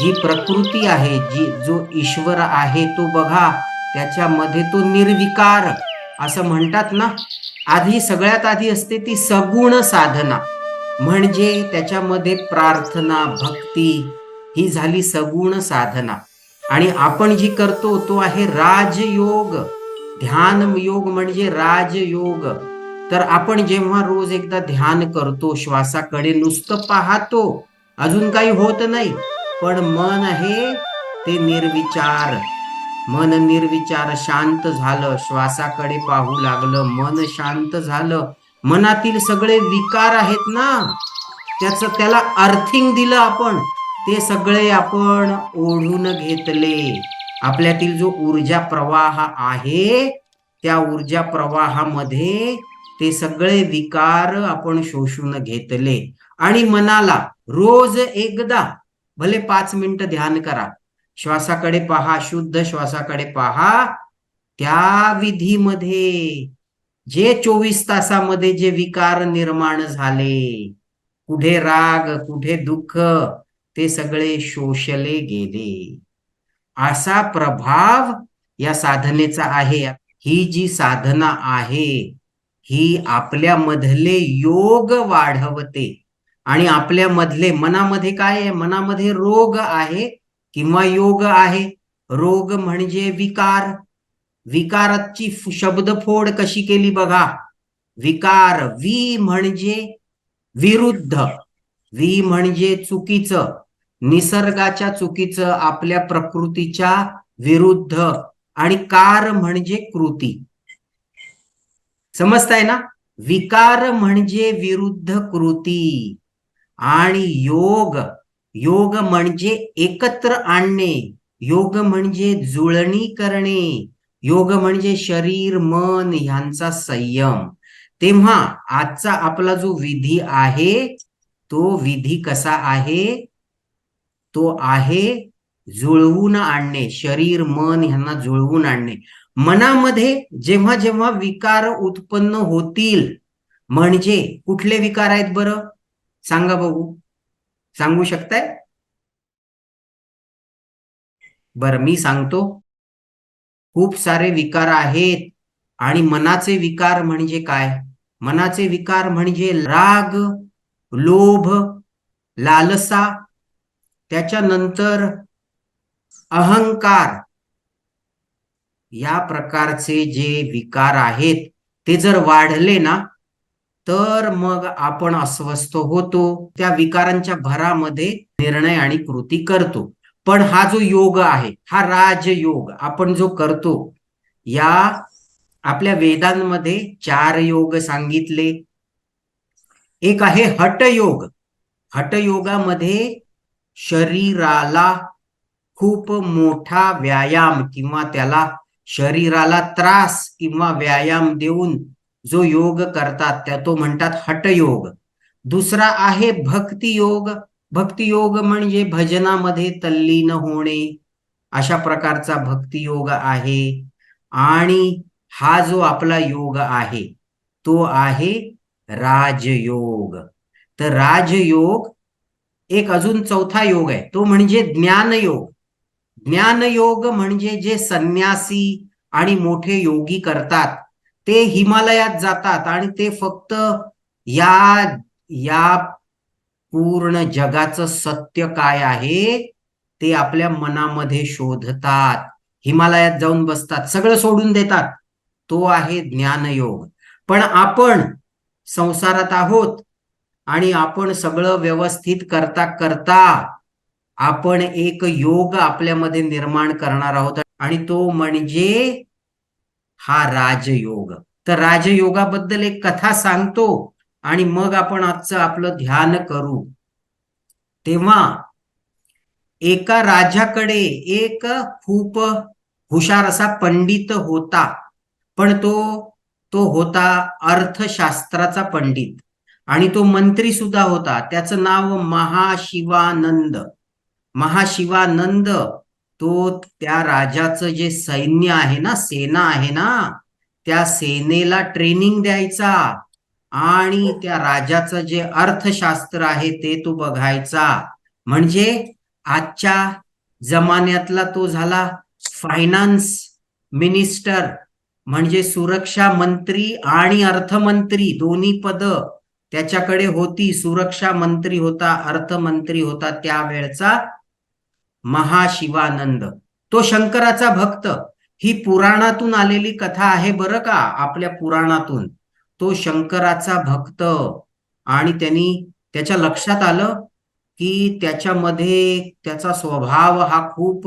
जी प्रकृती आहे जी जो ईश्वर आहे तो बघा त्याच्यामध्ये तो निर्विकार. असं म्हणतात ना आधी सगळ्यात आधी असते ती सगुण साधना. म्हणजे त्याच्यामध्ये प्रार्थना भक्ती ही झाली सगुण साधना. आणि आपण जी करतो तो आहे राजयोग. ध्यान योग म्हणजे राजयोग. तर आपण जेव्हा रोज एकदा ध्यान करतो श्वासाकडे नुसतं पाहतो अजून काही होत नाही. पण मन आहे ते निर्विचार. मन निर्विचार शांत झालं श्वासाकडे पाहू लागलं मन शांत झालं. मनातील सगळे विकार आहेत ना? त्याच त्याला अर्थिंग दिलं आपण. ते सगळे आपण ओढून घेतले. आपल्यातील जो ऊर्जा प्रवाह आहे त्या ऊर्जा प्रवाहामध्ये ते सगळे विकार आपण शोषून घेतले. आणि मनाला रोज एकदा भले पाच मिनिटं ध्यान करा. श्वासाकडे पहा शुद्ध श्वासाकडे पहा. त्या विधीमध्ये जे चोवीस तासामध्ये जे विकार निर्माण झाले कुठे राग कुठे दुःख ते सगळे शोषले गेले. असा प्रभाव या साधनेचा आहे. ही जी साधना आहे ही आपल्या मधले योग वाढवते. आणि आपल्या मधले मनामध्ये काय आहे? मनामध्ये रोग आहे किंवा योग आहे? रोग म्हणजे विकार. विकाराची शब्दफोड कशी केली बघा? विकार. वि म्हणजे विरुद्ध. वि म्हणजे चुकीचं. निसर्गाच्या चुकीचं आपल्या प्रकृतीच्या विरुद्ध. आणि कार म्हणजे कृती. समजताय ना? विकार म्हणजे विरुद्ध कृती. आणि योग योग म्हणजे एकत्र आणणे योग म्हणजे जुळणी करणे योग म्हणजे शरीर मन ह्यांचा संयम. तेव्हा आजचा आपला जो विधी आहे तो विधी कसा आहे? तो आहे जुळवून आणणे शरीर मन ह्यांना जुळवून आणणे. मनामध्ये जेव्हा जेव्हा विकार उत्पन्न होतील म्हणजे कुठले विकार आहेत बरं? सांगा बघू. सांगू शकताय? बर मी सांगतो. खूप सारे विकार आहेत आणि मनाचे विकार म्हणजे काय? मनाचे विकार म्हणजे राग लोभ लालसा त्याच्यानंतर अहंकार. या प्रकारचे जे विकार आहेत ते जर वाढले ना तर मग आपण अस्वस्थ होतो त्या विकारांच्या भरामध्ये निर्णय आणि कृती करतो. पण हा जो योग आहे हा राजयोग आपण जो करतो या आपल्या वेदांमध्ये चार योग सांगितले. एक आहे हटयोग. हटयोगामध्ये शरीराला खूप मोठा व्यायाम किंवा त्याला शरीराला त्रास किंवा व्यायाम देऊन जो योग करतात त्या तो म्हणतात हटयोग. दुसरा आहे भक्तियोग भक्तियोग म्हणजे भजनामध्ये तल्लीन होणे. अशा प्रकारचा भक्तियोग आहे. आणि हा जो आपला योग आहे तो आहे राजयोग. तर राजयोग एक अजून चौथा योग आहे. तो म्हणजे ज्ञानयोग. ज्ञानयोग म्हणजे जे संन्यासी आणि मोठे योगी करतात ते हिमालयात जातात आणि ते फक्त या या पूर्ण जगाचं सत्य काय आहे ते आपल्या मनामध्ये शोधतात. हिमालयात जाऊन बसतात सगळं सोडून देतात. तो आहे ज्ञानयोग. पण आपण संसारात आहोत आणि आपण सगळं व्यवस्थित करता करता आपण एक योग आपल्यामध्ये निर्माण करणार आहोत. आणि तो म्हणजे हा राजयोग. तर राजयोगाबद्दल एक कथा सांगतो आणि मग आपण आजचं आपलं ध्यान करू. तेव्हा एका राजाकडे एक खूप हुशार असा पंडित होता. पण तो तो होता अर्थशास्त्राचा पंडित. आणि तो मंत्री सुद्धा होता. त्याचं नाव महाशिवानंद. महाशिवानंद तो त्या राजाचं जे सैन्य आहे ना सेना आहे ना त्या सेनेला ट्रेनिंग द्यायचा आणि त्या राजाचं जे अर्थशास्त्र आहे ते तो बघायचा. म्हणजे आजच्या जमान्यातला तो झाला फायनान्स मिनिस्टर म्हणजे सुरक्षा मंत्री आणि अर्थमंत्री दोन्ही पद त्याच्याकडे होती. सुरक्षा मंत्री होता अर्थमंत्री होता त्यावेळचा. महाशिवानंद. तो शंकराचा भक्त. ही पुराणातून आलेली कथा आहे बरं का आपल्या पुराणातून. तो शंकराचा भक्त. आणि त्यांनी त्याच्या लक्षात आलं की त्याच्यामध्ये त्याचा स्वभाव हा खूप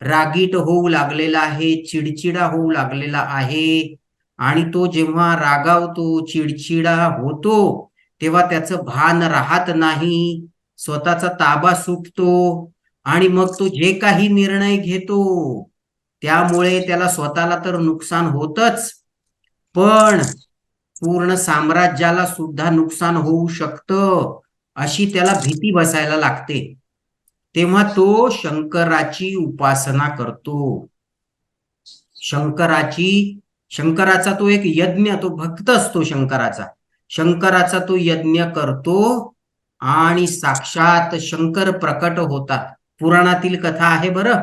रागीट होऊ लागलेला आहे चिडचिडा होऊ लागलेला आहे. आणि तो जेव्हा रागावतो चिडचिडा होतो तेव्हा त्याचं भान राहत नाही. स्वतःचा ताबा सुटतो. आणि मग तो जे काही निर्णय घेतो त्यामुळे त्याला स्वतःला तर नुकसान होतच पण पूर्ण साम्राज्याला सुद्धा नुकसान होऊ शकतं अशी त्याला भीती बसायला लागते. तेव्हा तो शंकराची उपासना करतो. शंकराची शंकराचा तो एक यज्ञ तो भक्त असतो शंकराचा. शंकराचा तो यज्ञ करतो आणि साक्षात शंकर प्रकट होतात. पुराणातील कथा आहे बरं.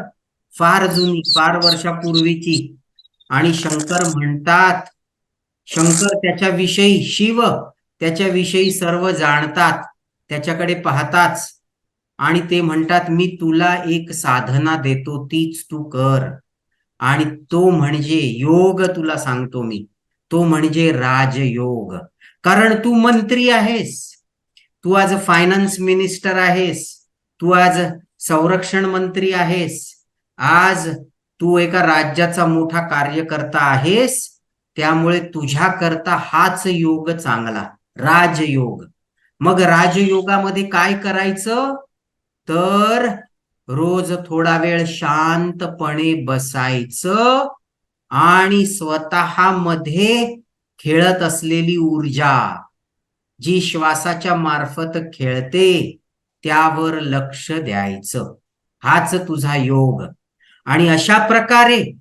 फार जुनी फार वर्षापूर्वीची. आणि शंकर म्हणतात शंकर त्याच्याविषयी शिव त्याच्याविषयी सर्व जाणतात त्याच्याकडे पाहताच आणि ते म्हणतात मी तुला एक साधना देतो तीच तू कर. आणि तो म्हणजे योग तुला सांगतो मी. तो म्हणजे राजयोग. कारण तू मंत्री आहेस. तू आज फायनान्स मिनिस्टर आहेस. तू आज संरक्षण मंत्री आहेस. आज तू एका राज्याचा मोठा कार्यकर्ता आहेस. त्यामुळे तुझ्या करता हाच योग चांगला. राजयोग. मग राजयोगामध्ये काय करायचं? तर रोज थोडा वेळ शांतपणे बसायचं आणि स्वतःमध्ये खेळत असलेली ऊर्जा जी श्वासाच्या मार्फत खेळते त्यावर लक्ष द्यायचं. हाच तुझा योग. आणि अशा प्रकारे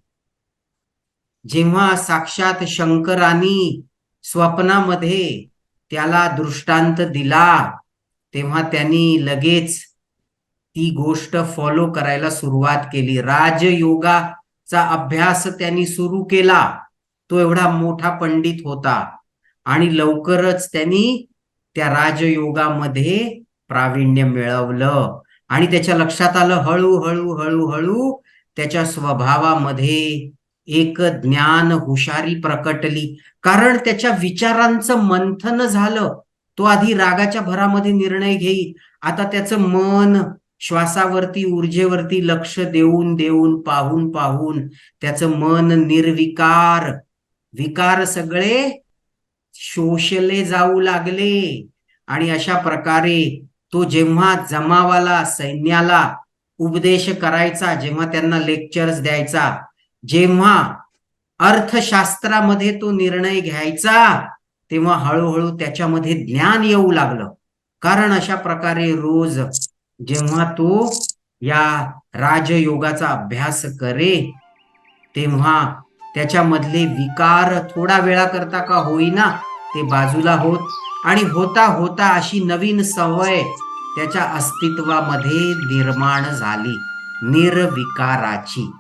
जेव्हा साक्षात शंकरांनी स्वप्नामध्ये त्याला दृष्टांत दिला तेव्हा त्यांनी लगेच ती गोष्ट फॉलो करायला सुरुवात केली. राजयोगाचा अभ्यास त्यांनी सुरू केला. तो एवढा मोठा पंडित होता. आणि लवकरच त्यांनी त्या राजयोगामध्ये प्रावीण्य मिळवलं. आणि त्याच्या लक्षात आलं हळूहळू हळूहळू त्याच्या स्वभावामध्ये एक ज्ञान हुशारी प्रकटली. कारण त्याच्या विचारांचं मंथन झालं. तो आधी रागाच्या भरामध्ये निर्णय घेई आता त्याचं मन श्वासावरती ऊर्जेवरती लक्ष देऊन देऊन पाहून पाहून त्याचं मन निर्विकार. विकार सगळे शोषले जाऊ लागले. आणि अशा प्रकारे तो जेव्हा जमावाला सैन्याला उपदेश करायचा जेव्हा त्यांना लेक्चर्स द्यायचा जेव्हा अर्थशास्त्रामध्ये तो निर्णय घ्यायचा तेव्हा हळूहळू त्याच्यामध्ये ज्ञान येऊ लागलं. कारण अशा प्रकारे रोज जेव्हा तो या राजयोगाचा अभ्यास करे तेव्हा त्याच्यामधले विकार थोडा वेळा करता का होईना ते बाजूला होत आणि होता होता अशी नवीन सवय त्याच्या अस्तित्वामध्ये निर्माण झाली. निर्विकाराची.